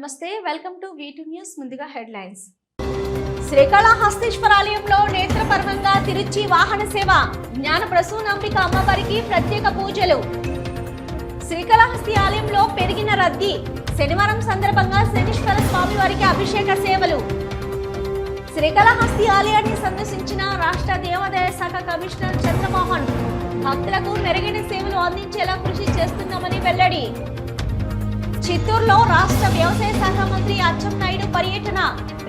నమస్తే welcome to వీటు news ముందుగా హెడ్లైన్స్. శ్రీకాళహస్తీశ్వర ఆలయంలో నేత్రపర్వంగా తిరుచి వాహన సేవ జ్ఞాన ప్రసూనాంబిక అమ్మవారికి ప్రత్యేక పూజలు. శ్రీకాళహస్తి ఆలయంలో పెరిగిన రద్దీ శనివారం సందర్భంగా శనీశ్వర స్వామి వారికి అభిషేక సేవలు. శ్రీకాళహస్తి ఆలయాన్ని సందర్శించిన రాష్ట్ర దేవాదాయ శాఖ కమిషనర్ చంద్రమోహన్ భక్తులకు మెరుగైన సేవలు అందించేలా కృషి చేస్తున్నామని వెల్లడి. చిత్తూరులో రాష్ట్ర వ్యవసాయ శాఖ మంత్రి అచ్చెన్నాయుడు పర్యటన.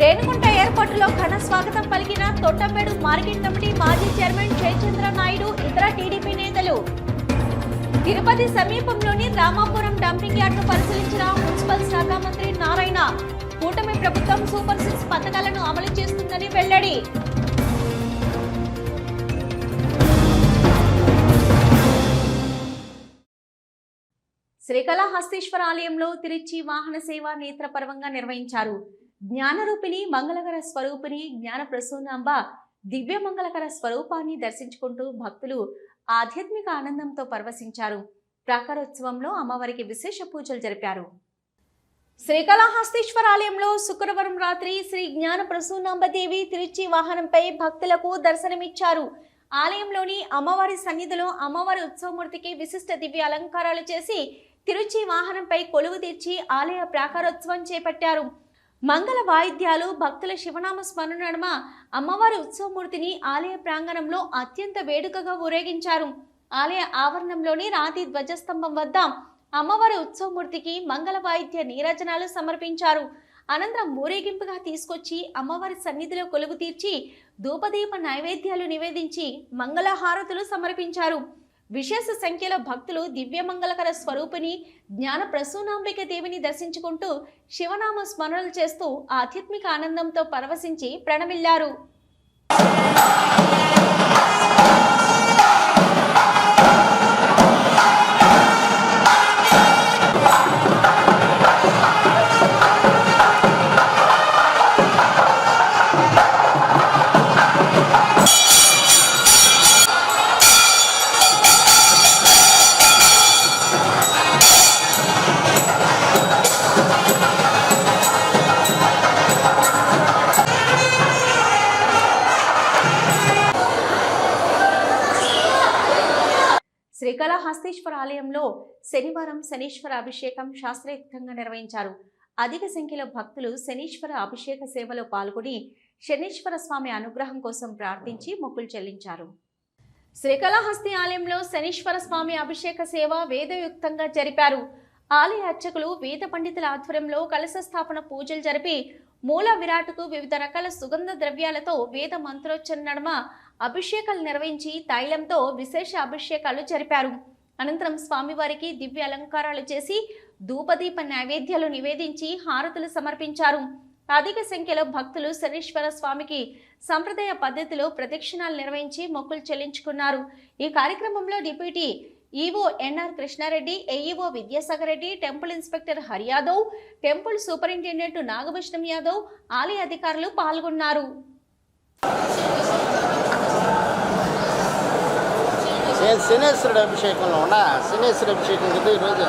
రేణుగుంట ఏర్పాటులో ఘన స్వాగతం పలికిన తొట్టంబేడు మార్కెట్ కమిటీ మాజీ చైర్మన్ జయచంద్ర నాయుడు ఇతర టీడీపీ నేతలు. తిరుపతి సమీపంలోని రామాపురం డంపింగ్ యార్డ్ను పరిశీలించిన మున్సిపల్ శాఖ మంత్రి నారాయణ. కూటమి ప్రభుత్వం సూపర్ సిక్స్ పథకాలను అమలు చేస్తుందని వెల్లడి. శ్రీకాళహస్తీశ్వర ఆలయంలో తిరుచి వాహన సేవ నేత్రపర్వంగా నిర్వహించారు. జ్ఞానరూపిణి మంగళకర స్వరూపిణి జ్ఞాన ప్రసూనాంబ దివ్య మంగళకర స్వరూపాన్ని దర్శించుకుంటూ భక్తులు ఆధ్యాత్మిక ఆనందంతో పరవశించారు. ప్రాకారోత్సవంలో అమ్మవారికి విశేష పూజలు జరిపారు. శ్రీకాళహస్తీశ్వర ఆలయంలో శుక్రవారం రాత్రి శ్రీ జ్ఞాన ప్రసూనాంబదేవి తిరుచి వాహనంపై భక్తులకు దర్శనమిచ్చారు. ఆలయంలోని అమ్మవారి సన్నిధిలో అమ్మవారి ఉత్సవమూర్తికి విశిష్ట దివ్య అలంకారాలు చేసి తిరుచి వాహనంపై కొలువు తీర్చి ఆలయ ప్రాకారోత్సవం చేపట్టారు. మంగళ వాయిద్యాలు భక్తుల శివనామ స్మరణ నడుమ అమ్మవారి ఉత్సవమూర్తిని ఆలయ ప్రాంగణంలో అత్యంత వేడుకగా ఊరేగించారు. ఆలయ ఆవరణంలోని రాతి ధ్వజస్తంభం వద్ద అమ్మవారి ఉత్సవమూర్తికి మంగళ వాయిద్య నీరజనాలు సమర్పించారు. అనంతరం ఊరేగింపుగా తీసుకొచ్చి అమ్మవారి సన్నిధిలో కొలువు తీర్చి ధూపదీప నైవేద్యాలు నివేదించి మంగళహారతులు సమర్పించారు. విశేష సంఖ్యలో భక్తులు దివ్యమంగళకర స్వరూపిణి జ్ఞాన ప్రసూనాంబిక దేవిని దర్శించుకుంటూ శివనామ స్మరణలు చేస్తూ ఆధ్యాత్మిక ఆనందంతో పరవశించి ప్రణమిల్లారు. శ్రీకాళహస్తీశ్వర ఆలయంలో శనివారం శనీశ్వర అభిషేకం శాస్త్రయుక్తంగా నిర్వహించారు. అధిక సంఖ్యలో భక్తులు శనీశ్వర అభిషేక సేవలో పాల్గొని శనీశ్వర స్వామి అనుగ్రహం కోసం ప్రార్థించి మొక్కులు చెల్లించారు. శ్రీకాళహస్తి ఆలయంలో శనీశ్వర స్వామి అభిషేక సేవ వేదయుక్తంగా జరిపారు. ఆలయ అర్చకులు వేద పండితుల ఆధ్వర్యంలో కలశ స్థాపన పూజలు జరిపి మూల విరాట్కు వివిధ రకాల సుగంధ ద్రవ్యాలతో వేద మంత్రోచ్చరణ నడుమ అభిషేకాలు నిర్వహించి తైలంతో విశేష అభిషేకాలు జరిపారు. అనంతరం స్వామివారికి దివ్య అలంకారాలు చేసి ధూపదీప నైవేద్యాలు నివేదించి హారతులు సమర్పించారు. అధిక సంఖ్యలో భక్తులు శనీశ్వర స్వామికి సంప్రదాయ పద్ధతిలో ప్రదక్షిణాలు నిర్వహించి మొక్కులు చెల్లించుకున్నారు. ఈ కార్యక్రమంలో deputy EO NR Krishna Reddy AEO Vidyasagar Reddy temple inspector Hari Yadav temple superintendent Nagabhushanam Yadav ఆలయ అధికారులు పాల్గొన్నారు. శనేశ్వరుడు అభిషేకంలో ఉన్నా శనేశ్వరుడు అభిషేకం కదా ఈరోజు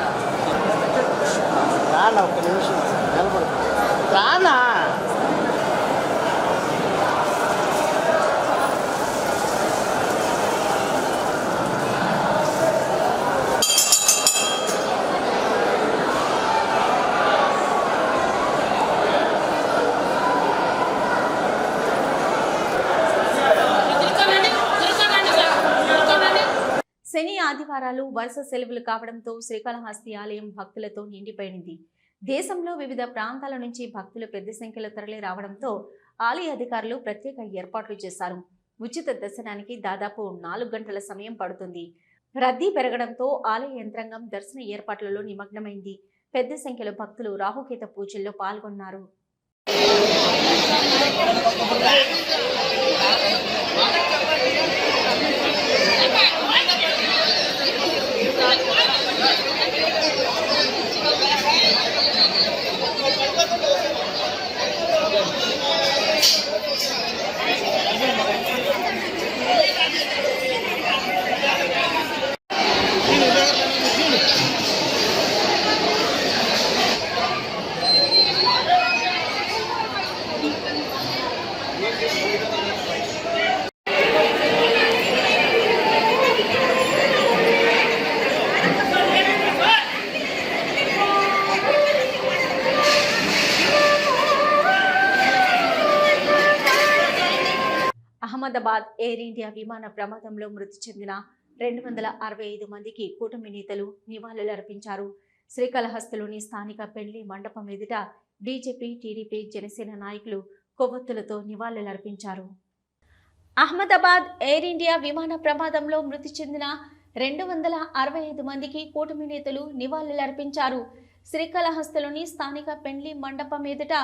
రానా ఒక్క నిమిషం నిలబడు రానా శుక్రవారాలు వరుస సెలవులు కావడంతో శ్రీకాళహస్తి ఆలయం భక్తులతో నిండిపోయింది. దేశంలో వివిధ ప్రాంతాల నుంచి భక్తులు పెద్ద సంఖ్యలో తరలి రావడంతో ఆలయ అధికారులు ప్రత్యేక ఏర్పాట్లు చేశారు. ఉచిత దర్శనానికి దాదాపు నాలుగు గంటల సమయం పడుతుంది. రద్దీ పెరగడంతో ఆలయ యంత్రాంగం దర్శన ఏర్పాట్లలో నిమగ్నమైంది. పెద్ద సంఖ్యలో భక్తులు రాహుకేత పూజల్లో పాల్గొన్నారు. ఎయిర్ ఇండియా విమాన ప్రమాదంలో మృతి చెందిన రెండు వందల అరవై ఐదు మందికి కూటమి నేతలు నివాళులర్పించారు శ్రీకాళహస్తిలోని స్థానిక పెళ్ళి మండపం ఎదుట బీజేపీ టీడీపీ జనసేన నాయకులు కొవ్వొత్తులతో నివాళులర్పించారు అహ్మదాబాద్ ఎయిర్ ఇండియా విమాన ప్రమాదంలో మృతి చెందిన రెండు వందల అరవై ఐదు మందికి కూటమి నేతలు నివాళులర్పించారు శ్రీకాళహస్తిలోని స్థానిక పెండ్లి మండపం ఎదుట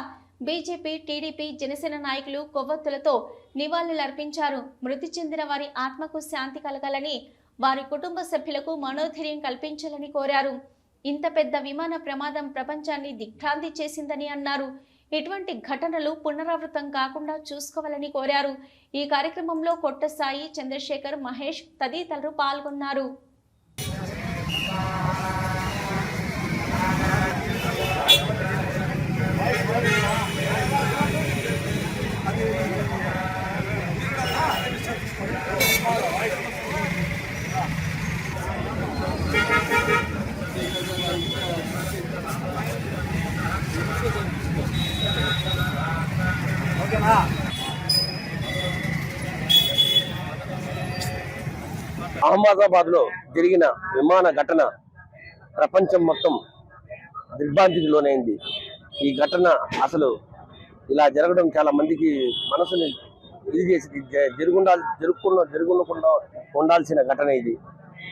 బీజేపీ టీడీపీ జనసేన నాయకులు కొవ్వొత్తులతో నివాళులర్పించారు. మృతి చెందిన వారి ఆత్మకు శాంతి కలగాలని వారి కుటుంబ సభ్యులకు మనోధైర్యం కల్పించాలని కోరారు. ఇంత పెద్ద విమాన ప్రమాదం ప్రపంచాన్ని దిగ్భ్రాంతి చేసిందని అన్నారు. ఇటువంటి ఘటనలు పునరావృతం కాకుండా చూసుకోవాలని కోరారు. ఈ కార్యక్రమంలో కొట్టసాయి చంద్రశేఖర్ మహేష్ తదితరులు పాల్గొన్నారు. అహ్మదాబాద్లో జరిగిన విమాన ఘటన ప్రపంచం మొత్తం దిగ్భాంతికి లోనైంది ఈ ఘటన అసలు ఇలా జరగడం చాలా మందికి మనసుని ఇది చేసి జ- జరుగుకుండా జరుగుకుండా ఉండాల్సిన ఘటన ఇది.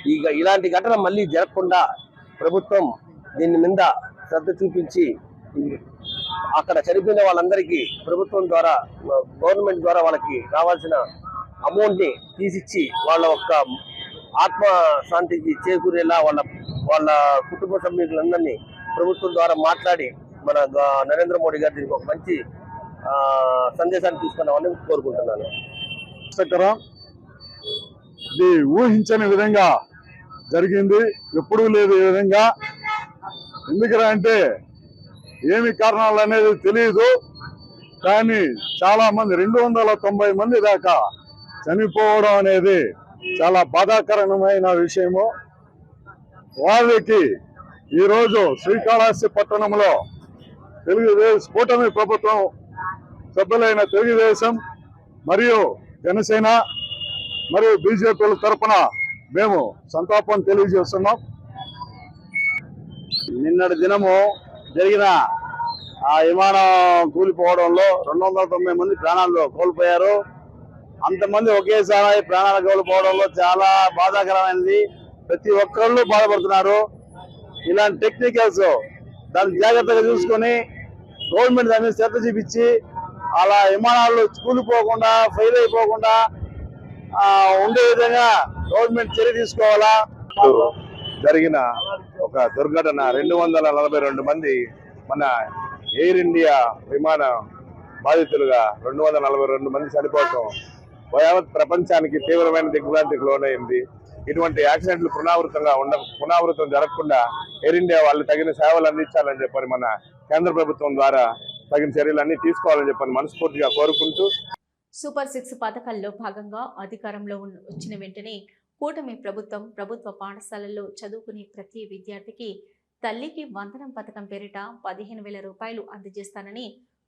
ఈ ఇలాంటి ఘటన మళ్ళీ జరగకుండా ప్రభుత్వం దీని మీద శ్రద్ధ చూపించి అక్కడ చనిపోయిన వాళ్ళందరికీ ప్రభుత్వం ద్వారా గవర్నమెంట్ ద్వారా వాళ్ళకి రావాల్సిన అమౌంట్ని తీసిచ్చి వాళ్ళ యొక్క ఆత్మశాంతికి చేకూరేలా వాళ్ళ వాళ్ళ కుటుంబ సభ్యులందరినీ ప్రభుత్వం ద్వారా మాట్లాడి మన నరేంద్ర మోడీ గారు దీనికి ఒక మంచి సందేశాన్ని తీసుకున్నామని కోరుకుంటున్నాను. చక్రం ఇది ఊహించని విధంగా జరిగింది ఎప్పుడూ లేదు ఈ విధంగా. ఎందుకురా అంటే ఏమి కారణాలు అనేది తెలియదు కానీ చాలా మంది రెండు వందల తొంభై మంది దాకా చనిపోవడం అనేది చాలా బాధాకరమైన విషయము. వారికి ఈరోజు శ్రీకాళహస్తి పట్టణంలో తెలుగుదేశం కూటమి ప్రభుత్వం సభ్యులైన తెలుగుదేశం మరియు జనసేన మరియు బీజేపీల తరఫున మేము సంతాపం తెలియజేస్తున్నాం. నిన్నటి దినము జరిగిన ఆ విమానం కూలిపోవడంలో రెండు వందల మంది ప్రాణాలు కోల్పోయారు. అంతమంది ఒకేసారి ప్రాణాలు కోల్పోవడంలో చాలా బాధాకరమైనది ప్రతి ఒక్కళ్ళు బాధపడుతున్నారు. ఇలాంటి టెక్నికల్స్ దాన్ని జాగ్రత్తగా చూసుకొని గవర్నమెంట్ దాని మీద శ్రద్ధ చూపించి అలా విమానాలు కూలిపోకుండా ఫెయిల్ అయిపోకుండా ఉండే విధంగా గవర్నమెంట్ చర్య తీసుకోవాలా? జరిగిన ఒక దుర్ఘటన రెండు వందల నలభై రెండు మంది మన ఎయిర్ ఇండియా విమాన బాధితులుగా రెండు వందల నలభై రెండు మంది చనిపోవటం యావత్ ప్రపంచానికి తీవ్రమైన దిగ్భ్రాంతికి లోనైంది. ఇటువంటి యాక్సిడెంట్లు పునరావృతంగా ఉండ పునరావృతం జరగకుండా ఎయిర్ ఇండియా వాళ్ళు తగిన సేవలు అందించాలని చెప్పని మన కేంద్ర ప్రభుత్వం ద్వారా తగిన చర్యలన్నీ తీసుకోవాలని చెప్పని మనస్ఫూర్తిగా కోరుకుంటూ సూపర్ సిక్స్ పథకాల్లో భాగంగా అధికారంలో వచ్చిన వెంటనే కూటమి ప్రభుత్వం ప్రభుత్వ పాఠశాలల్లో చదువుకునే ప్రతి విద్యార్థికి తల్లికి వందనం పథకం పేరిట పదిహేను వేల రూపాయలు అందజేస్తానని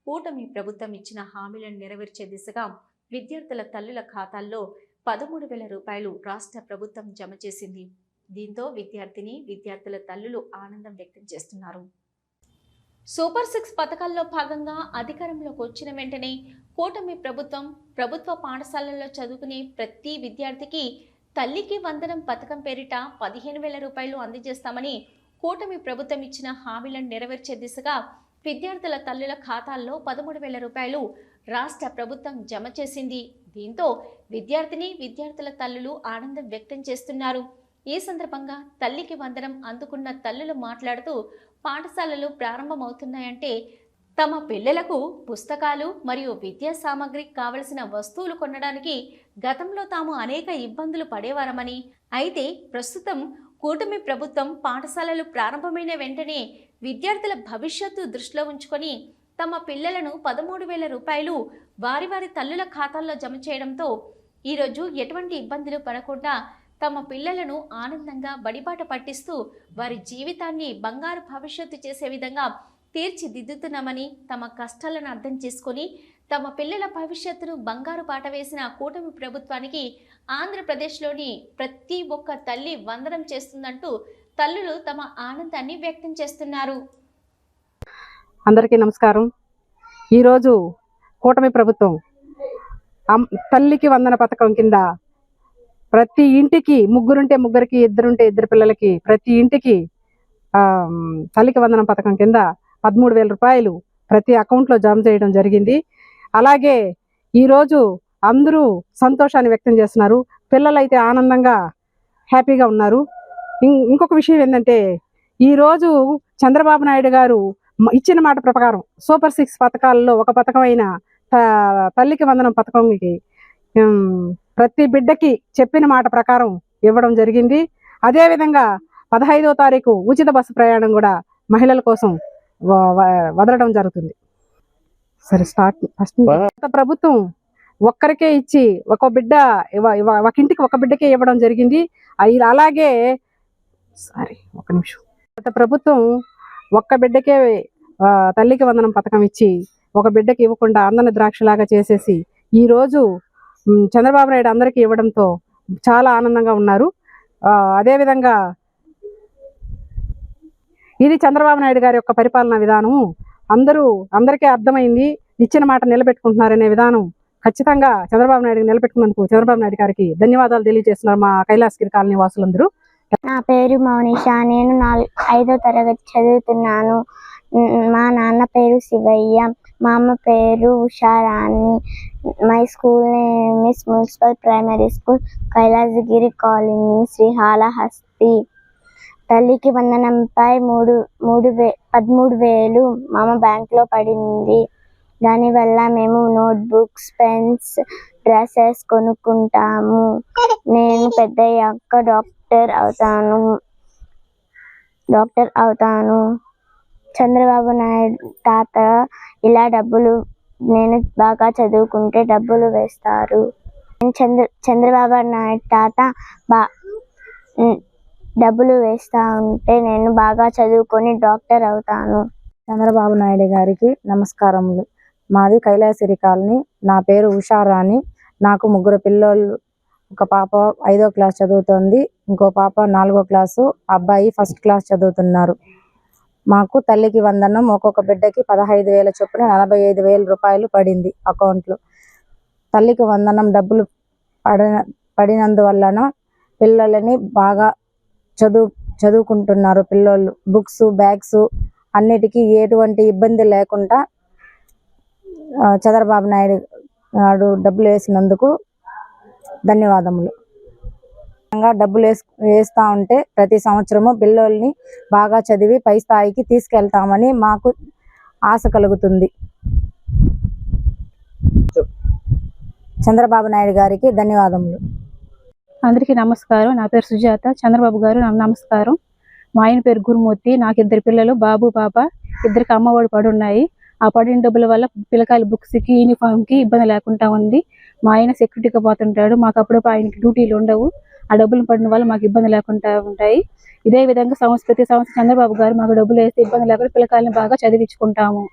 కూటమి ప్రభుత్వం ఇచ్చిన హామీలను నెరవేర్చే దిశగా విద్యార్థుల తల్లుల ఖాతాల్లో పదమూడు వేల రూపాయలు రాష్ట్ర ప్రభుత్వం జమ చేసింది. దీంతో విద్యార్థిని విద్యార్థుల తల్లులు ఆనందం వ్యక్తం చేస్తున్నారు. సూపర్ సిక్స్ పథకాల్లో భాగంగా అధికారంలోకి వచ్చిన వెంటనే కూటమి ప్రభుత్వం ప్రభుత్వ పాఠశాలల్లో చదువుకునే ప్రతి విద్యార్థికి తల్లికి వందనం పథకం పేరిట పదిహేను వేల రూపాయలు అందజేస్తామని కూటమి ప్రభుత్వం ఇచ్చిన హామీలను నెరవేర్చే దిశగా విద్యార్థుల తల్లుల ఖాతాల్లో పదమూడు వేల రూపాయలు రాష్ట్ర ప్రభుత్వం జమ చేసింది. దీంతో విద్యార్థిని విద్యార్థుల తల్లులు ఆనందం వ్యక్తం చేస్తున్నారు. ఈ సందర్భంగా తల్లికి వందనం అందుకున్న తల్లులు మాట్లాడుతూ పాఠశాలలు ప్రారంభమవుతున్నాయంటే తమ పిల్లలకు పుస్తకాలు మరియు విద్యా సామగ్రి కావలసిన వస్తువులు కొనడానికి గతంలో తాము అనేక ఇబ్బందులు పడేవారమని. అయితే ప్రస్తుతం కూటమి ప్రభుత్వం పాఠశాలలు ప్రారంభమైన వెంటనే విద్యార్థుల భవిష్యత్తు దృష్టిలో ఉంచుకొని తమ పిల్లలను పదమూడు వేల రూపాయలు వారి వారి తల్లుల ఖాతాల్లో జమ చేయడంతో ఈరోజు ఎటువంటి ఇబ్బందులు పడకుండా తమ పిల్లలను ఆనందంగా బడిబాట పట్టిస్తూ వారి జీవితాన్ని బంగారు భవిష్యత్తు చేసే విధంగా తీర్చిదిద్దుతున్నామని తమ కష్టాలను అర్థం చేసుకొని తమ పిల్లల భవిష్యత్తును బంగారు బాట వేసిన కూటమి ప్రభుత్వానికి ఆంధ్రప్రదేశ్లోని ప్రతి ఒక్క తల్లి వందనం చేస్తుందంటూ తల్లులు తమ ఆనందాన్ని వ్యక్తం చేస్తున్నారు. అందరికీ నమస్కారం. ఈరోజు కూటమి ప్రభుత్వం తల్లికి వందన పథకం కింద ప్రతి ఇంటికి ముగ్గురుంటే ముగ్గురికి ఇద్దరుంటే ఇద్దరు పిల్లలకి ప్రతి ఇంటికి తల్లికి వందనం పథకం కింద పదమూడు వేల రూపాయలు ప్రతి అకౌంట్లో జమ చేయడం జరిగింది. అలాగే ఈరోజు అందరూ సంతోషాన్ని వ్యక్తం చేస్తున్నారు. పిల్లలైతే ఆనందంగా హ్యాపీగా ఉన్నారు. ఇంకొక విషయం ఏంటంటే ఈరోజు చంద్రబాబు నాయుడు గారు ఇచ్చిన మాట ప్రకారం సూపర్ సిక్స్ పథకాల్లో ఒక పథకం అయిన త- తల్లికి వందనం పథకంకి ప్రతి బిడ్డకి చెప్పిన మాట ప్రకారం ఇవ్వడం జరిగింది. అదేవిధంగా పదహైదో తారీఖు ఉచిత బస్సు ప్రయాణం కూడా మహిళల కోసం వదలడం జరుగుతుంది. సరే స్టార్ట్ ఫస్ట్ గత ప్రభుత్వం ఒక్కరికే ఇచ్చి ఒక బిడ్డ ఒక ఇంటికి ఒక బిడ్డకే ఇవ్వడం జరిగింది. అలాగే సారీ ఒక నిమిషం. గత ప్రభుత్వం ఒక్క బిడ్డకే తల్లికి వందనం పథకం ఇచ్చి ఒక బిడ్డకి ఇవ్వకుండా అందని ద్రాక్షలాగా చేసేసి ఈ రోజు చంద్రబాబు నాయుడు అందరికీ ఇవ్వడంతో చాలా ఆనందంగా ఉన్నారు. అదేవిధంగా ఇది చంద్రబాబు నాయుడు గారి యొక్క పరిపాలనా విధానము. అందరూ అందరికీ అర్థమైంది ఇచ్చిన మాట నిలబెట్టుకుంటున్నారనే విధానం ఖచ్చితంగా చంద్రబాబు నాయుడు నిలబెట్టుకున్నందుకు చంద్రబాబు నాయుడు గారికి ధన్యవాదాలు తెలియజేస్తున్నారు మా కైలాసగిరి కాలనీ వాసులందరూ. నా పేరు మౌనిష. నేను నాలుగు ఐదో తరగతి చదువుతున్నాను. మా నాన్న పేరు శివయ్య. మా అమ్మ పేరు Usharani my school name is municipal primary school Kailasagiri colony Srikalahasti తల్లికి వందనంపై మూడు మూడు వే పదమూడు వేలు మా అమ్మ బ్యాంక్లో పడింది. దానివల్ల మేము నోట్బుక్స్ పెన్స్ డ్రెస్సెస్ కొనుక్కుంటాము. నేను పెద్దయ్యాక డాక్టర్ అవుతాను. డాక్టర్ అవుతాను. చంద్రబాబు నాయుడు తాత ఇలా డబ్బులు నేను బాగా చదువుకుంటే డబ్బులు వేస్తారు. నేను చంద్ర చంద్రబాబు నాయుడు తాత బా డబ్బులు వేస్తా ఉంటే నేను బాగా చదువుకొని డాక్టర్ అవుతాను. చంద్రబాబు నాయుడు గారికి నమస్కారములు. మాది కైలాసిరి కాలనీ. నా పేరు ఉషారాణి నాకు ముగ్గురు పిల్లోళ్ళు ఒక పాప ఐదో క్లాస్ చదువుతోంది. ఇంకో పాప నాలుగో క్లాసు. అబ్బాయి ఫస్ట్ క్లాస్ చదువుతున్నారు. మాకు తల్లికి వందనం ఒక్కొక్క బిడ్డకి పదహైదు వేల చొప్పున నలభై ఐదు వేల రూపాయలు పడింది అకౌంట్లో. తల్లికి వందనం డబ్బులు పడిన పడినందువలన పిల్లలని బాగా చదువు చదువుకుంటున్నారు పిల్లోళ్ళు బుక్స్ బ్యాగ్స్ అన్నిటికీ ఎటువంటి ఇబ్బంది లేకుండా చంద్రబాబు నాయుడు నాడు డబ్బులు వేసినందుకు ధన్యవాదములు. ఇంకా డబ్బులు వేసు వేస్తా ఉంటే ప్రతి సంవత్సరము పిల్లోల్ని బాగా చదివి పై స్థాయికి తీసుకెళ్తామని మాకు ఆశ కలుగుతుంది. చంద్రబాబు నాయుడు గారికి ధన్యవాదములు. అందరికీ నమస్కారం. నా పేరు సుజాత. చంద్రబాబు గారు నమస్కారం. మా ఆయన పేరు గురుమూర్తి. నాకు ఇద్దరు పిల్లలు బాబు పాప. ఇద్దరికి అమ్మఒడి పడున్నాయి. ఆ పడిన డబ్బుల వల్ల పిల్లకాయల బుక్స్కి యూనిఫామ్కి ఇబ్బంది లేకుండా ఉంది. మా ఆయన సెక్యూరిటీగా పోతుంటాడు. మాకు అప్పుడు ఆయనకి డ్యూటీలు ఉండవు. ఆ డబ్బులు పడిన వల్ల మాకు ఇబ్బంది లేకుండా ఉంటాయి. ఇదే విధంగా సంవత్సరం ప్రతి సంవత్సరం చంద్రబాబు గారు మాకు డబ్బులు వేస్తే ఇబ్బంది లేకుండా పిల్లకాయలను బాగా చదివించుకుంటాము.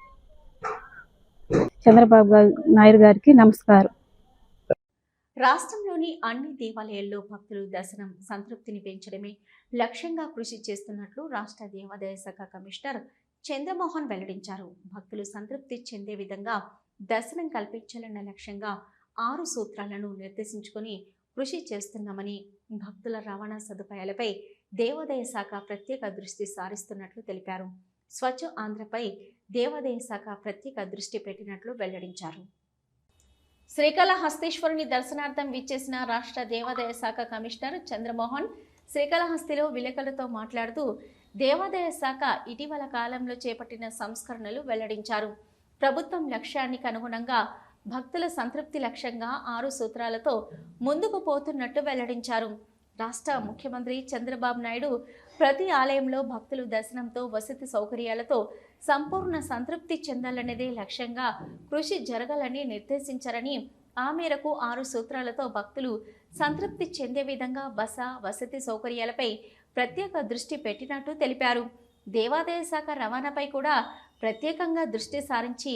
చంద్రబాబు గారు నాయుడు గారికి నమస్కారం. రాష్ట్రంలోని అన్ని దేవాలయాల్లో భక్తులు దర్శనం సంతృప్తిని పెంచడమే లక్ష్యంగా కృషి చేస్తున్నట్లు రాష్ట్ర దేవాదాయ శాఖ కమిషనర్ చంద్రమోహన్ వెల్లడించారు. భక్తులు సంతృప్తి చెందే విధంగా దర్శనం కల్పించాలన్న లక్ష్యంగా ఆరు సూత్రాలను నిర్దేశించుకొని కృషి చేస్తున్నామని భక్తుల రవాణా సదుపాయాలపై దేవాదాయ శాఖ ప్రత్యేక దృష్టి సారిస్తున్నట్లు తెలిపారు. స్వచ్ఛ ఆంధ్రపై దేవాదాయ శాఖ ప్రత్యేక దృష్టి పెట్టినట్లు వెల్లడించారు. శ్రీకాళహస్తీశ్వరుని దర్శనార్థం విచ్చేసిన రాష్ట్ర దేవాదాయ శాఖ కమిషనర్ చంద్రమోహన్ శ్రీకాళహస్తిలో విలేకరులతో మాట్లాడుతూ దేవాదాయ శాఖ ఇటీవల కాలంలో చేపట్టిన సంస్కరణలు వెల్లడించారు. ప్రభుత్వం లక్ష్యానికి అనుగుణంగా భక్తుల సంతృప్తి లక్ష్యంగా ఆరు సూత్రాలతో ముందుకు పోతున్నట్టు వెల్లడించారు. రాష్ట్ర ముఖ్యమంత్రి చంద్రబాబు నాయుడు ప్రతి ఆలయంలో భక్తులు దర్శనంతో వసతి సౌకర్యాలతో సంపూర్ణ సంతృప్తి చెందాలనేదే లక్ష్యంగా కృషి జరగాలని నిర్దేశించారని ఆ మేరకు ఆరు సూత్రాలతో భక్తులు సంతృప్తి చెందే విధంగా బస వసతి సౌకర్యాలపై ప్రత్యేక దృష్టి పెట్టినట్టు తెలిపారు. దేవాదాయ శాఖ రవాణాపై కూడా ప్రత్యేకంగా దృష్టి సారించి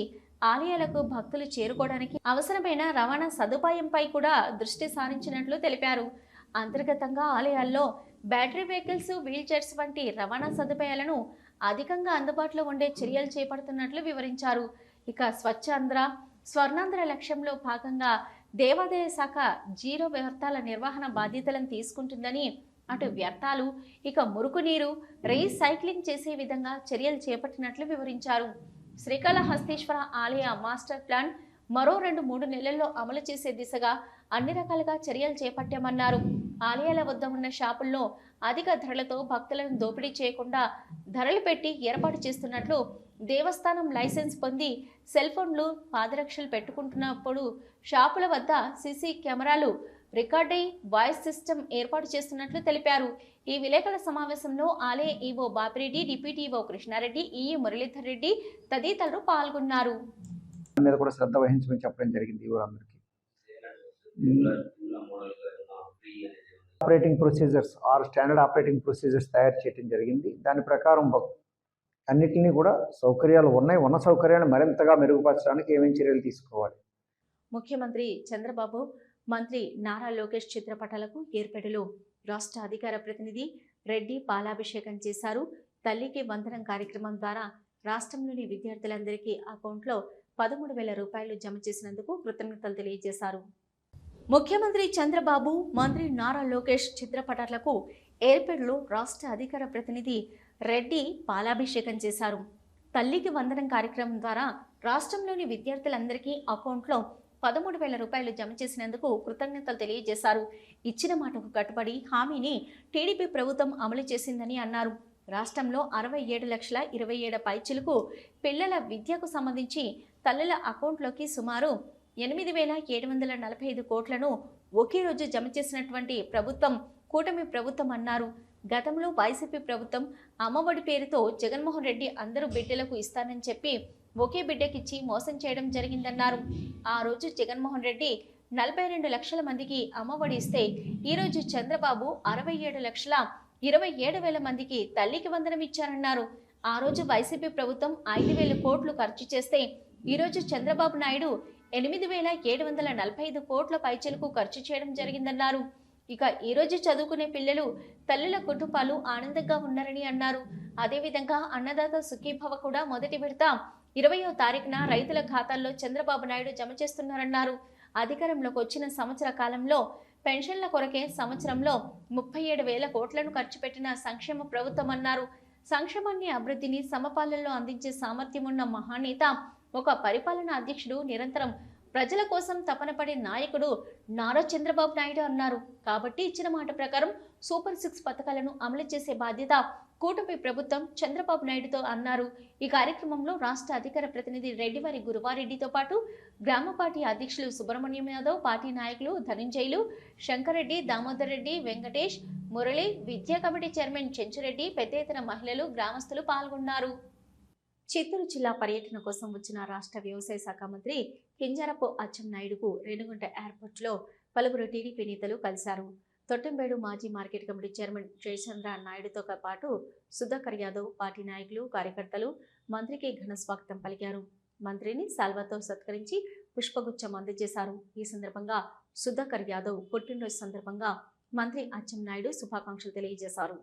ఆలయాలకు భక్తులు చేరుకోవడానికి అవసరమైన రవాణా సదుపాయంపై కూడా దృష్టి సారించినట్లు తెలిపారు. అంతర్గతంగా ఆలయాల్లో బ్యాటరీ వెహికల్స్ వీల్ చైర్స్ వంటి రవాణా సదుపాయాలను అధికంగా అందుబాటులో ఉండే చర్యలు చేపడుతున్నట్లు వివరించారు. ఇక స్వచ్ఛాంధ్ర స్వర్ణాంధ్ర లక్ష్యంలో భాగంగా దేవాదాయ శాఖ జీరో వ్యర్థాల నిర్వహణ బాధ్యతలను తీసుకుంటుందని అటు వ్యర్థాలు ఇక మురుగునీరు రీసైక్లింగ్ చేసే విధంగా చర్యలు చేపట్టినట్లు వివరించారు. శ్రీకాళహస్తీశ్వర ఆలయ మాస్టర్ ప్లాన్ మరో రెండు మూడు నెలల్లో అమలు చేసే దిశగా అన్ని రకాలుగా చర్యలు చేపట్టామన్నారు. ఆలయాల వద్ద ఉన్న షాపుల్లో అధిక ధరలతో భక్తులను దోపిడీ చేయకుండా ధరలు పెట్టి ఏర్పాటు చేస్తున్నట్లు దేవస్థానం లైసెన్స్ పొంది సెల్ ఫోన్లు పాదరక్షలు పెట్టుకుంటున్నప్పుడు షాపుల వద్ద సీసీ కెమెరాలు రికార్డ్ వాయిస్ సిస్టమ్ ఏర్పాటు చేస్తున్నట్లు తెలిపారు. ఈ విలేకరుల సమావేశంలో ఆలయ EO Bapi Reddy deputy EO Krishna Reddy EE Muralidhar Reddy తదితరులు పాల్గొన్నారు. మీద కూడా శ్రద్ధ వహించమని చెప్పడం జరిగింది ఆపరేటింగ్ ప్రొసీజర్స్ ఆరు స్టాండర్డ్ ఆపరేటింగ్ ప్రొసీజర్స్ తయారు చేయడం జరిగింది. దాని ప్రకారం అన్నిటినీ కూడా సౌకర్యాలు ఉన్నాయి. ఉన్న సౌకర్యాలను మరింతగా మెరుగుపరచడానికి ఏమేం చర్యలు తీసుకోవాలి? ముఖ్యమంత్రి చంద్రబాబు మంత్రి నారా లోకేష్ చిత్రపటాలకు ఏర్పేటలో రాష్ట్ర అధికార ప్రతినిధి రెడ్డి పాలాభిషేకం చేశారు. తల్లికి వందనం కార్యక్రమం ద్వారా రాష్ట్రంలోని విద్యార్థులందరికీ అకౌంట్లో పదమూడు వేల రూపాయలు జమ చేసినందుకు కృతజ్ఞతలు తెలియజేశారు. ముఖ్యమంత్రి చంద్రబాబు మంత్రి నారా లోకేష్ చిత్రపటాలకు ఏర్పేటలో రాష్ట్ర అధికార ప్రతినిధి రెడ్డి పాలాభిషేకం చేశారు. తల్లికి వందనం కార్యక్రమం ద్వారా రాష్ట్రంలోని విద్యార్థులందరికీ అకౌంట్లో పదమూడు వేల రూపాయలు జమ చేసినందుకు కృతజ్ఞతలు తెలియజేశారు. ఇచ్చిన మాటకు కట్టుబడి హామీని టీడీపీ ప్రభుత్వం అమలు చేసిందని అన్నారు. రాష్ట్రంలో అరవై ఏడు లక్షల ఇరవై ఏడు పైచులకు పిల్లల విద్యకు సంబంధించి తల్లుల అకౌంట్లోకి సుమారు ఎనిమిది వేల ఏడు వందల నలభై ఐదు కోట్లను ఒకే రోజు జమ చేసినటువంటి ప్రభుత్వం కూటమి ప్రభుత్వం అన్నారు. గతంలో వైసీపీ ప్రభుత్వం అమ్మఒడి పేరుతో జగన్మోహన్ రెడ్డి అందరూ బిడ్డలకు ఇస్తానని చెప్పి ఒకే బిడ్డకిచ్చి మోసం చేయడం జరిగిందన్నారు. ఆ రోజు జగన్మోహన్ రెడ్డి నలభై రెండు లక్షల మందికి అమ్మఒడి ఇస్తే ఈరోజు చంద్రబాబు అరవై ఏడు లక్షల ఇరవై ఏడు వేల మందికి తల్లికి వందనం ఇచ్చారన్నారు. ఆ రోజు వైసీపీ ప్రభుత్వం ఐదు వేల కోట్లు ఖర్చు చేస్తే ఈరోజు చంద్రబాబు నాయుడు ఎనిమిది వేల ఏడు వందల నలభై ఐదు కోట్ల పైచలకు ఖర్చు చేయడం జరిగిందన్నారు. ఇక ఈరోజు చదువుకునే పిల్లలు తల్లుల కుటుంబాలు ఆనందంగా ఉన్నారని అన్నారు. అదేవిధంగా అన్నదాత సుఖీభవ కూడా మొదటి విడత ఇరవయో తారీఖున రైతుల ఖాతాల్లో చంద్రబాబు నాయుడు జమ చేస్తున్నారన్నారు. అధికారంలోకి వచ్చిన సంవత్సర కాలంలో పెన్షన్ల కొరకే సంవత్సరంలో ముప్పై ఏడు వేల కోట్లను ఖర్చు పెట్టిన సంక్షేమ ప్రభుత్వం అన్నారు. సంక్షేమాన్ని అభివృద్ధిని సమపాలనలో అందించే సామర్థ్యం ఉన్న మహానేత ఒక పరిపాలనా అధ్యక్షుడు నిరంతరం ప్రజల కోసం తపన పడే నాయకుడు నారా చంద్రబాబు నాయుడు అన్నారు. కాబట్టి ఇచ్చిన మాట ప్రకారం సూపర్ సిక్స్ పథకాలను అమలు చేసే బాధ్యత కూటమి ప్రభుత్వం చంద్రబాబు నాయుడుతో అన్నారు. ఈ కార్యక్రమంలో రాష్ట్ర అధికార ప్రతినిధి రెడ్డివారి గురువారెడ్డితో పాటు గ్రామ పార్టీ అధ్యక్షులు సుబ్రహ్మణ్యం యాదవ్ పార్టీ నాయకులు ధనంజయులు శంకరెడ్డి దామోదర్ రెడ్డి వెంకటేష్ మురళి విద్యా కమిటీ చైర్మన్ చెంచురెడ్డి పెద్ద ఎత్తున మహిళలు గ్రామస్తులు పాల్గొన్నారు. చిత్తూరు జిల్లా పర్యటన కోసం వచ్చిన రాష్ట్ర వ్యవసాయ శాఖ మంత్రి కింజరపు అచ్చెన్నాయుడుకు రేణుగుంట ఎయిర్పోర్ట్లో పలువురు టీడీపీ నేతలు కలిశారు. తొట్టంబేడు మాజీ మార్కెట్ కమిటీ చైర్మన్ జయచంద్ర నాయుడుతో పాటు సుధాకర్ యాదవ్ పార్టీ నాయకులు కార్యకర్తలు మంత్రికి ఘన స్వాగతం పలికారు. మంత్రిని సాల్వాతో సత్కరించి పుష్పగుచ్చం అందజేశారు. ఈ సందర్భంగా సుధాకర్ యాదవ్ పుట్టినరోజు సందర్భంగా మంత్రి అచ్చెన్నాయుడు శుభాకాంక్షలు తెలియజేశారు.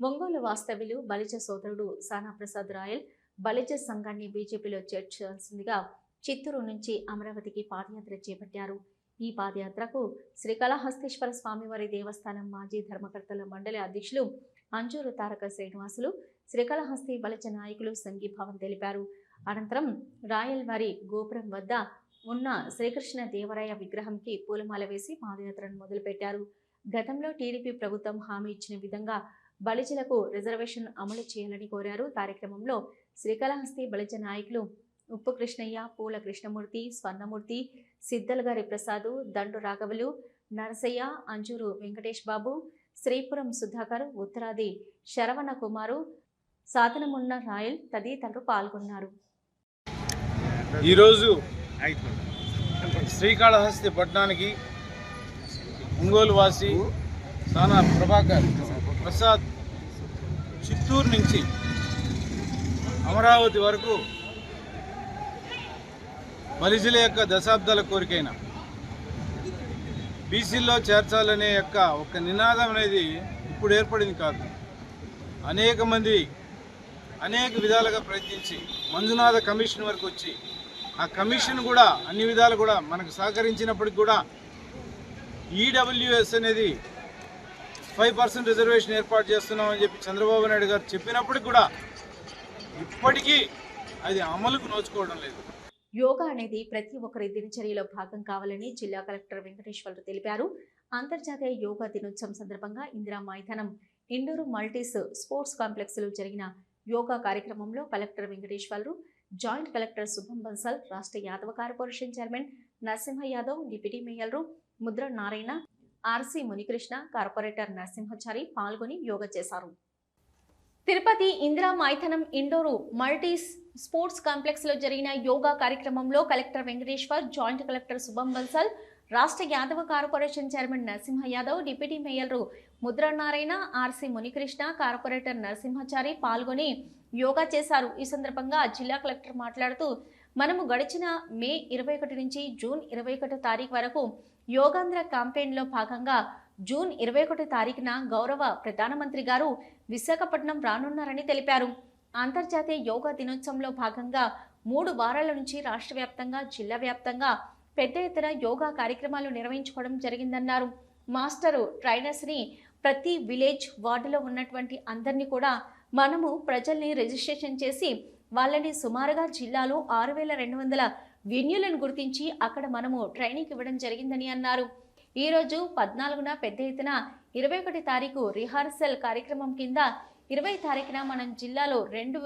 ఒంగోలు వాస్తవ్యులు బలిజ సోదరుడు సానా ప్రసాద్ రాయల్ బలిజ సంఘాన్ని బీజేపీలో చేర్చాల్సిందిగా చిత్తూరు నుంచి అమరావతికి పాదయాత్ర చేపట్టారు. ఈ పాదయాత్రకు శ్రీకాళహస్తీశ్వర స్వామివారి దేవస్థానం మాజీ ధర్మకర్తల మండలి అధ్యక్షులు అంజూరు తారక శ్రీనివాసులు శ్రీకాళహస్తి బలిజ నాయకులు సంఘీభావం తెలిపారు. అనంతరం రాయల్ వారి గోపురం వద్ద ఉన్న శ్రీకృష్ణ దేవరాయ విగ్రహంకి పూలమాల వేసి పాదయాత్రను మొదలుపెట్టారు. గతంలో టీడీపీ ప్రభుత్వం హామీ ఇచ్చిన విధంగా బలిజలకు రిజర్వేషన్ అమలు చేయాలని కోరారు. కార్యక్రమంలో శ్రీకాళహస్తి బలిజ నాయకులు ఉప్పు కృష్ణయ్య పూల కృష్ణమూర్తి స్వర్ణమూర్తి సిద్దలగారి ప్రసాదు దండు రాఘవులు నరసయ్య అంజూరు వెంకటేష్ బాబు శ్రీపురం సుధాకర్ ఉత్తరాది శరవణ కుమారు సాధనమున్న రాయల్ తదితరులు పాల్గొన్నారు. ఈరోజు శ్రీకాళహస్తి పట్టణానికి ఒంగోలు వాసి సానా ప్రభాకర్ ప్రసాద్ చిత్తూరు నుంచి అమరావతి వరకు బలిజల యొక్క దశాబ్దాల కోరికైన బీసీల్లో చేర్చాలనే యొక్క ఒక నినాదం అనేది ఇప్పుడు ఏర్పడింది కాదు. అనేక మంది అనేక విధాలుగా ప్రయత్నించి మంజునాథ కమిషన్ వరకు వచ్చి ఆ కమిషన్ కూడా అన్ని విధాలు కూడా మనకు సహకరించినప్పటికి కూడా ఈడబ్ల్యూఎస్ అనేది ఫైవ్ పర్సెంట్ రిజర్వేషన్ ఏర్పాటు చేస్తున్నామని చెప్పి చంద్రబాబు నాయుడు గారు చెప్పినప్పటికి కూడా ఇప్పటికీ అది అమలుకు నోచుకోవడం లేదు. యోగా అనేది ప్రతి ఒక్కరి దినచర్యలో భాగం కావాలని జిల్లా కలెక్టర్ వెంకటేశ్వర్లు తెలిపారు. అంతర్జాతీయ యోగా దినోత్సవం సందర్భంగా ఇందిరా మైదానం ఇండోర్ మల్టీస్ స్పోర్ట్స్ కాంప్లెక్స్లో జరిగిన యోగా కార్యక్రమంలో collector Venkateswarlu joint collector Shubham Bansal రాష్ట్ర Yadava corporation chairman Narasimha Yadav deputy మేయర్లు Mudra Narayana RC Munikrishna corporator Narasimhachari పాల్గొని యోగా చేశారు. తిరుపతి ఇందిరా మైథనం ఇండోరు మల్టీ స్పోర్ట్స్ కాంప్లెక్స్లో జరిగిన యోగా కార్యక్రమంలో collector Venkateshwar joint collector Shubham Bansal రాష్ట్ర Yadava corporation chairman Narasimha Yadav deputy మేయర్లు Mudra Narayana RC Munikrishna corporator Narasimhachari పాల్గొని యోగా చేశారు. ఈ సందర్భంగా జిల్లా కలెక్టర్ మాట్లాడుతూ మనము గడిచిన మే ఇరవై ఒకటి నుంచి జూన్ ఇరవై ఒకటో తారీఖు వరకు యోగాంధ్ర క్యాంపెయిన్లో భాగంగా జూన్ ఇరవై ఒకటి తారీఖున గౌరవ ప్రధానమంత్రి గారు విశాఖపట్నం రానున్నారని తెలిపారు. అంతర్జాతీయ యోగా దినోత్సవంలో భాగంగా మూడు వారాల నుంచి రాష్ట్ర వ్యాప్తంగా జిల్లా వ్యాప్తంగా పెద్ద ఎత్తున యోగా కార్యక్రమాలు నిర్వహించుకోవడం జరిగిందన్నారు. మాస్టరు ట్రైనర్స్ని ప్రతి విలేజ్ వార్డులో ఉన్నటువంటి అందరినీ కూడా మనము ప్రజల్ని రిజిస్ట్రేషన్ చేసి వాళ్ళని సుమారుగా జిల్లాలో ఆరు వేల రెండు వందల వెన్యూలను గుర్తించి అక్కడ మనము ట్రైనింగ్ ఇవ్వడం జరిగిందని అన్నారు. ఈరోజు పద్నాలుగున పెద్ద ఎత్తున ఇరవై ఒకటి తారీఖు రిహార్సల్ కార్యక్రమం కింద ఇరవై తారీఖున మనం జిల్లాలో రెండు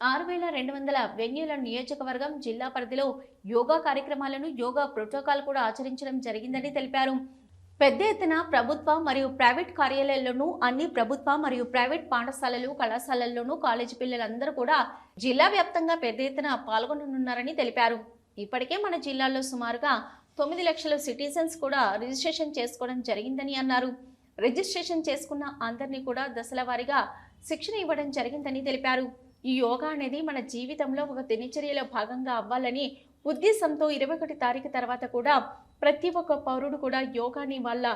ఆరు వేల రెండు వందల వెన్యూల నియోజకవర్గం జిల్లా పరిధిలో యోగా కార్యక్రమాలను యోగా ప్రోటోకాల్ కూడా ఆచరించడం జరిగిందని తెలిపారు. పెద్ద ఎత్తున ప్రభుత్వ మరియు ప్రైవేట్ కార్యాలయాల్లోనూ అన్ని ప్రభుత్వ మరియు ప్రైవేట్ పాఠశాలలు కళాశాలల్లోనూ కాలేజీ పిల్లలందరూ కూడా జిల్లా వ్యాప్తంగా పెద్ద ఎత్తున పాల్గొననున్నారని తెలిపారు. ఇప్పటికే మన జిల్లాలో సుమారుగా తొమ్మిది లక్షల సిటిజన్స్ కూడా రిజిస్ట్రేషన్ చేసుకోవడం జరిగిందని అన్నారు. రిజిస్ట్రేషన్ చేసుకున్న అందరినీ కూడా దశల వారీగా శిక్షణ ఇవ్వడం జరిగిందని తెలిపారు. ఈ యోగా అనేది మన జీవితంలో ఒక దినచర్యలో భాగంగా అవ్వాలని ఉద్దేశంతో ఇరవై ఒకటి తారీఖు తర్వాత కూడా ప్రతి ఒక్క పౌరుడు కూడా యోగాని వాళ్ళ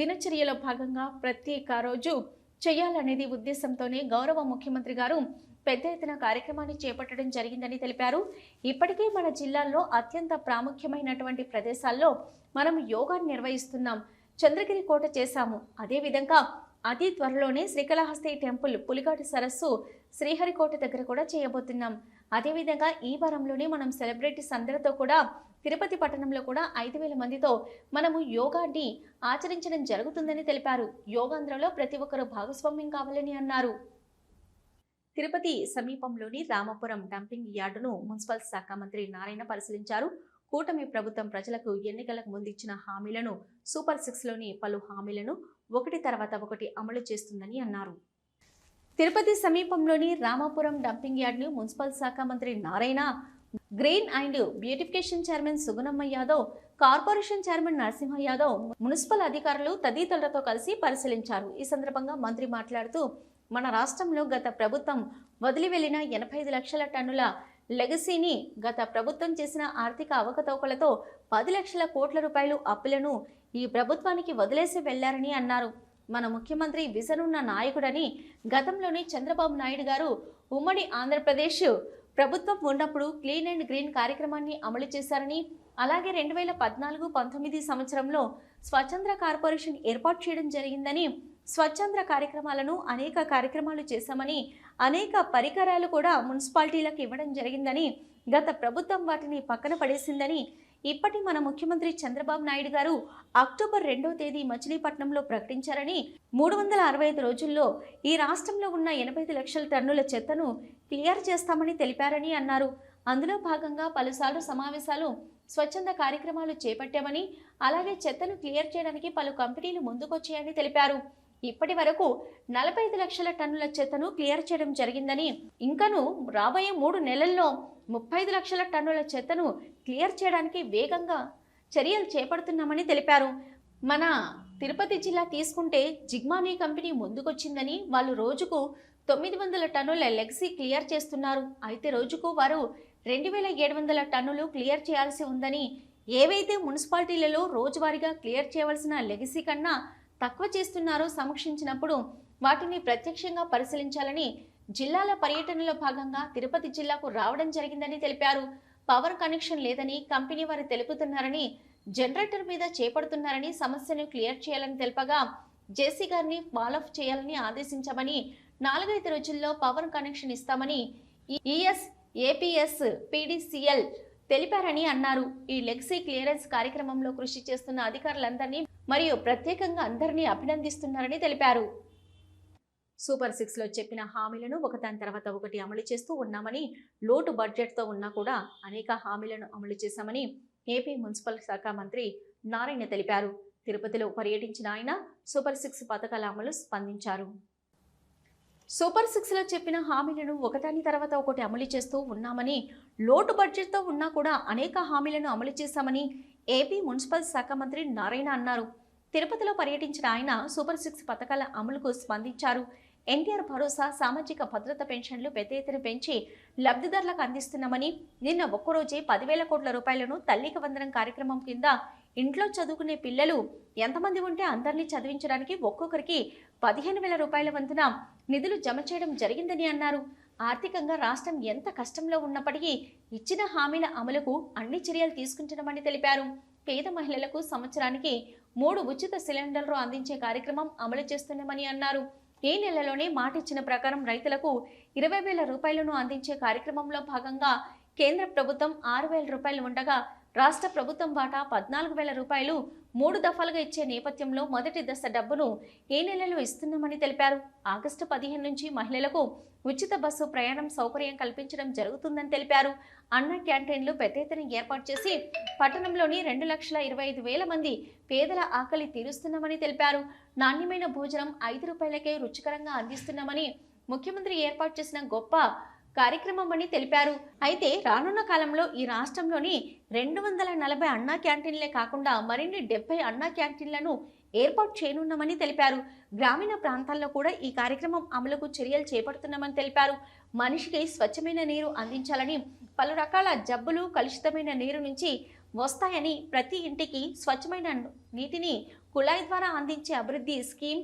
దినచర్యలో భాగంగా ప్రత్యేక రోజు చేయాలనేది ఉద్దేశంతోనే గౌరవ ముఖ్యమంత్రి గారు పెద్ద ఎత్తున కార్యక్రమాన్ని చేపట్టడం జరిగిందని తెలిపారు. ఇప్పటికే మన జిల్లాల్లో అత్యంత ప్రాముఖ్యమైనటువంటి ప్రదేశాల్లో మనం యోగాన్ని నిర్వహిస్తున్నాం. చంద్రగిరి కోట చేశాము. అదేవిధంగా అతి త్వరలోనే శ్రీకాళహస్తి టెంపుల్ పులికాటి సరస్సు శ్రీహరికోట దగ్గర కూడా చేయబోతున్నాం. అదేవిధంగా ఈ వారంలోనే మనం సెలబ్రిటీస్ అందరితో కూడా తిరుపతి పట్టణంలో కూడా ఐదు వేల మందితో మనము యోగాని ఆచరించడం జరుగుతుందని తెలిపారు. యోగాంధ్రలో ప్రతి ఒక్కరూ భాగస్వామ్యం కావాలని అన్నారు. తిరుపతి సమీపంలోని రామపురం డంపింగ్ యార్డును మున్సిపల్ శాఖ మంత్రి నారాయణ పరిశీలించారు. కూటమి ప్రభుత్వం ప్రజలకు ఎన్నికలకు ముందిచ్చిన హామీలను సూపర్ సిక్స్లోని పలు హామీలను ఒకటి తర్వాత ఒకటి అమలు చేస్తుందని అన్నారు. తిరుపతి సమీపంలోని రామాపురం డంపింగ్ యార్డ్ను మున్సిపల్ శాఖ మంత్రి Narayana green and beautification chairman Sugunamma Yadav corporation chairman Narasimha Yadav municipal అధికారులు తదితరులతో కలిసి పరిశీలించారు. ఈ సందర్భంగా మంత్రి మాట్లాడుతూ మన రాష్ట్రంలో గత ప్రభుత్వం వదిలి వెళ్ళిన ఎనభై ఐదు లక్షల టన్నుల లెగసీని గత ప్రభుత్వం చేసిన ఆర్థిక అవకతవకలతో పది లక్షల కోట్ల రూపాయలు అప్పులను ఈ ప్రభుత్వానికి వదిలేసి వెళ్ళారని అన్నారు. మన ముఖ్యమంత్రి విజన్ ఉన్న నాయకుడని గతంలోనే చంద్రబాబు నాయుడు గారు ఉమ్మడి ఆంధ్రప్రదేశ్ ప్రభుత్వం ఉన్నప్పుడు క్లీన్ అండ్ గ్రీన్ కార్యక్రమాన్ని అమలు చేశారని అలాగే రెండు వేల పద్నాలుగు పంతొమ్మిది సంవత్సరంలో స్వచ్ఛంద్ర కార్పొరేషన్ ఏర్పాటు చేయడం జరిగిందని స్వచ్ఛంద కార్యక్రమాలను అనేక కార్యక్రమాలు చేశామని అనేక పరికరాలు కూడా మున్సిపాలిటీలకు ఇవ్వడం జరిగిందని గత ప్రభుత్వం వాటిని పక్కన పడేసిందని ఇప్పటి మన ముఖ్యమంత్రి చంద్రబాబు నాయుడు గారు అక్టోబర్ రెండో తేదీ మచిలీపట్నంలో ప్రకటించారని మూడు వందల అరవై ఐదు రోజుల్లో ఈ రాష్ట్రంలో ఉన్న ఎనభై ఐదు లక్షల టన్నుల చెత్తను క్లియర్ చేస్తామని తెలిపారని అన్నారు. అందులో భాగంగా పలుసార్లు సమావేశాలు స్వచ్ఛంద కార్యక్రమాలు చేపట్టామని అలాగే చెత్తను క్లియర్ చేయడానికి పలు కంపెనీలు ముందుకొచ్చాయని తెలిపారు. ఇప్పటి వరకు నలభై ఐదు లక్షల టన్నుల చెత్తను క్లియర్ చేయడం జరిగిందని ఇంకను రాబోయే మూడు నెలల్లో ముప్పై ఐదు లక్షల టన్నుల చెత్తను క్లియర్ చేయడానికి వేగంగా చర్యలు చేపడుతున్నామని తెలిపారు. మన తిరుపతి జిల్లా తీసుకుంటే జిగ్మానీ కంపెనీ ముందుకొచ్చిందని వాళ్ళు రోజుకు తొమ్మిది వందల టన్నుల లెగ్సీ క్లియర్ చేస్తున్నారు. అయితే రోజుకు వారు రెండు వేల ఏడు వందల టన్నులు క్లియర్ చేయాల్సి ఉందని ఏవైతే మున్సిపాలిటీలలో రోజువారీగా క్లియర్ చేయవలసిన లెగసీ కన్నా తక్కువ చేస్తున్నారో సమీక్షించినప్పుడు వాటిని ప్రత్యక్షంగా పరిశీలించాలని జిల్లాల పర్యటనలో భాగంగా తిరుపతి జిల్లాకు రావడం జరిగిందని తెలిపారు. పవర్ కనెక్షన్ లేదని కంపెనీ వారు తెలుపుతున్నారని జనరేటర్ మీద చేపడుతున్నారని సమస్యను క్లియర్ చేయాలని తెలుపగా జేసీ గారిని ఫాలోఅప్ చేయాలని ఆదేశించామని నాలుగైదు రోజుల్లో పవర్ కనెక్షన్ ఇస్తామని ఈఎస్ ఏపీఎస్ పీడీసీఎల్ తెలిపారని అన్నారు. ఈ లెక్సీ క్లియరెన్స్ కార్యక్రమంలో కృషి చేస్తున్న అధికారులందరినీ మరియు ప్రత్యేకంగా అందరినీ అభినందిస్తున్నారని తెలిపారు. సూపర్ సిక్స్లో చెప్పిన హామీలను ఒకదాని తర్వాత ఒకటి అమలు చేస్తూ ఉన్నామని లోటు బడ్జెట్తో ఉన్నా కూడా అనేక హామీలను అమలు చేశామని ఏపీ మున్సిపల్ శాఖ మంత్రి నారాయణ తెలిపారు. తిరుపతిలో పర్యటించిన ఆయన సూపర్ సిక్స్ పథకాల అమలు స్పందించారు. సూపర్ సిక్స్లో చెప్పిన హామీలను ఒకదాని తర్వాత ఒకటి అమలు చేస్తూ ఉన్నామని లోటు బడ్జెట్తో ఉన్నా కూడా అనేక హామీలను అమలు చేశామని ఏపీ మున్సిపల్ శాఖ మంత్రి నారాయణ అన్నారు. తిరుపతిలో పర్యటించిన ఆయన సూపర్ సిక్స్ పథకాల అమలుకు స్పందించారు. ఎన్టీఆర్ భరోసా సామాజిక భద్రత పెన్షన్లు పెద్ద ఎత్తున పెంచి లబ్ధిదారులకు అందిస్తున్నామని నిన్న ఒక్కరోజే పదివేల కోట్ల రూపాయలను తల్లికి వందనం కార్యక్రమం కింద ఇంట్లో చదువుకునే పిల్లలు ఎంతమంది ఉంటే అందరినీ చదివించడానికి ఒక్కొక్కరికి పదిహేను వేల రూపాయల వంతున నిధులు జమ చేయడం జరిగిందని అన్నారు. ఆర్థికంగా రాష్ట్రం ఎంత కష్టంలో ఉన్నప్పటికీ ఇచ్చిన హామీల అమలుకు అన్ని చర్యలు తీసుకుంటున్నామని తెలిపారు. పేద మహిళలకు సంవత్సరానికి మూడు ఉచిత సిలిండర్లు అందించే కార్యక్రమం అమలు చేస్తున్నామని అన్నారు. ఈ నెలలోనే మాట ఇచ్చిన ప్రకారం రైతులకు ఇరవై వేల రూపాయలను అందించే కార్యక్రమంలో భాగంగా కేంద్ర ప్రభుత్వం ఆరు వేల రూపాయలు ఉండగా రాష్ట్ర ప్రభుత్వం వాటా పద్నాలుగు వేల రూపాయలు మూడు దఫాలుగా ఇచ్చే నేపథ్యంలో మొదటి దశ డబ్బును ఈ నెలలో ఇస్తున్నామని తెలిపారు. ఆగస్టు పదిహేను నుంచి మహిళలకు ఉచిత బస్సు ప్రయాణం సౌకర్యం కల్పించడం జరుగుతుందని తెలిపారు. అన్న క్యాంటీన్లు పెద్ద ఎత్తున ఏర్పాటు చేసి పట్టణంలోని రెండు లక్షల ఇరవై ఐదు వేల మంది పేదల ఆకలి తీరుస్తున్నామని తెలిపారు. నాణ్యమైన భోజనం ఐదు రూపాయలకే రుచికరంగా అందిస్తున్నామని ముఖ్యమంత్రి ఏర్పాటు చేసిన గొప్ప కార్యక్రమం అని తెలిపారు. అయితే రానున్న కాలంలో ఈ రాష్ట్రంలోని రెండు వందల నలభై అన్నా క్యాంటీన్లే కాకుండా మరిన్ని డెబ్బై అన్నా క్యాంటీన్లను ఏర్పాటు చేయనున్నామని తెలిపారు. గ్రామీణ ప్రాంతాల్లో కూడా ఈ కార్యక్రమం అమలుకు చర్యలు చేపడుతున్నామని తెలిపారు. మనిషికి స్వచ్ఛమైన నీరు అందించాలని పలు రకాల జబ్బులు కలుషితమైన నీరు నుంచి వస్తాయని ప్రతి ఇంటికి స్వచ్ఛమైన నీటిని కుళాయి ద్వారా అందించే అభివృద్ధి scheme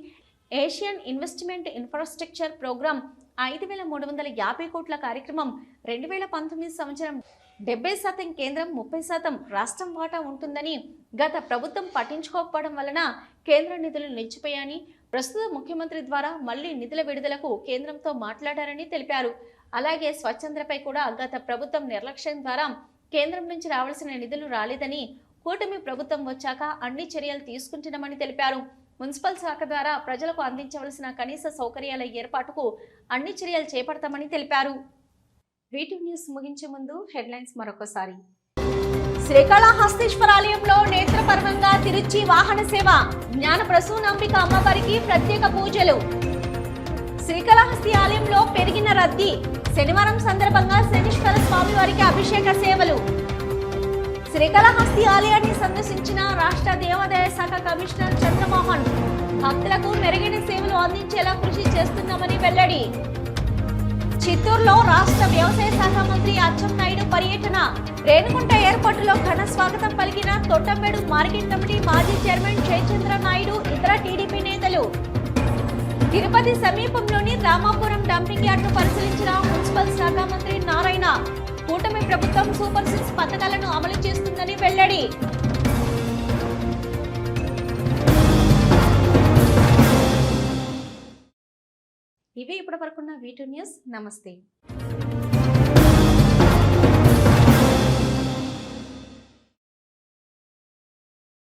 Asian investment infrastructure programme ఐదు వేల మూడు వందల యాభై కోట్ల కార్యక్రమం రెండు వేల పంతొమ్మిది సంవత్సరం డెబ్బై శాతం కేంద్రం ముప్పై శాతం రాష్ట్రం వాటా ఉంటుందని గత ప్రభుత్వం పట్టించుకోకపోవడం వలన కేంద్ర నిధులు నిలిచిపోయాయని ప్రస్తుత ముఖ్యమంత్రి ద్వారా మళ్ళీ నిధుల విడుదలకు కేంద్రంతో మాట్లాడారని తెలిపారు. అలాగే స్వచ్ఛంద్రపై కూడా గత ప్రభుత్వం నిర్లక్ష్యం ద్వారా కేంద్రం నుంచి రావాల్సిన నిధులు రాలేదని కూటమి ప్రభుత్వం వచ్చాక అన్ని చర్యలు తీసుకుంటున్నామని తెలిపారు. మున్సిపల్ శాఖ ద్వారా ప్రజలకు అందించవలసిన కనీస సౌకర్యాల ఏర్పాటుకు అన్ని చర్యలు చేపడతామని తెలిపారు. వీటి న్యూస్ ముగించే ముందు హెడ్లైన్స్ మరొకసారి. శ్రీకాళహస్తీశ్వర ఆలయంలో నేత్రపర్వంగా తిరుచి వాహన సేవ జ్ఞాన ప్రసూనాంబిక అమ్మవారికి ప్రత్యేక పూజలు. శ్రీకాళహస్తి ఆలయంలో పెరిగిన రద్దీ శనివారం సందర్భంగా శనీశ్వర స్వామివారికి అభిషేక సేవలు. శ్రీకాళహస్తి ఆలయాన్ని సందర్శించిన రాష్ట్ర దేవాదాయ శాఖ కమిషనర్ చంద్రమోహన్ భక్తులకు మెరుగైన సేవలు అందించేలా కృషి చేస్తున్నామని వెల్లడి. చిత్తూరులో రాష్ట్ర వ్యవసాయ శాఖ మంత్రి అచ్చెన్నాయుడు పర్యటన రేణుగుంట ఏర్పాటులో ఘన స్వాగతం పలికిన తొట్టంబేడు మార్కెట్ కమిటీ మాజీ చైర్మన్ జయచంద్ర నాయుడు ఇతర టీడీపీ నేతలు. తిరుపతి సమీపంలోని రామాపురం డంపింగ్ యార్డ్ను పరిశీలించిన మున్సిపల్ శాఖ మంత్రి నారాయణ కూటమి ప్రభుత్వం సూపర్ సిక్స్ పథకాలను అమలు చేస్తుందని వెల్లడి. ఇవి ఇప్పటి వరకున్న వీటూ న్యూస్ నమస్తే.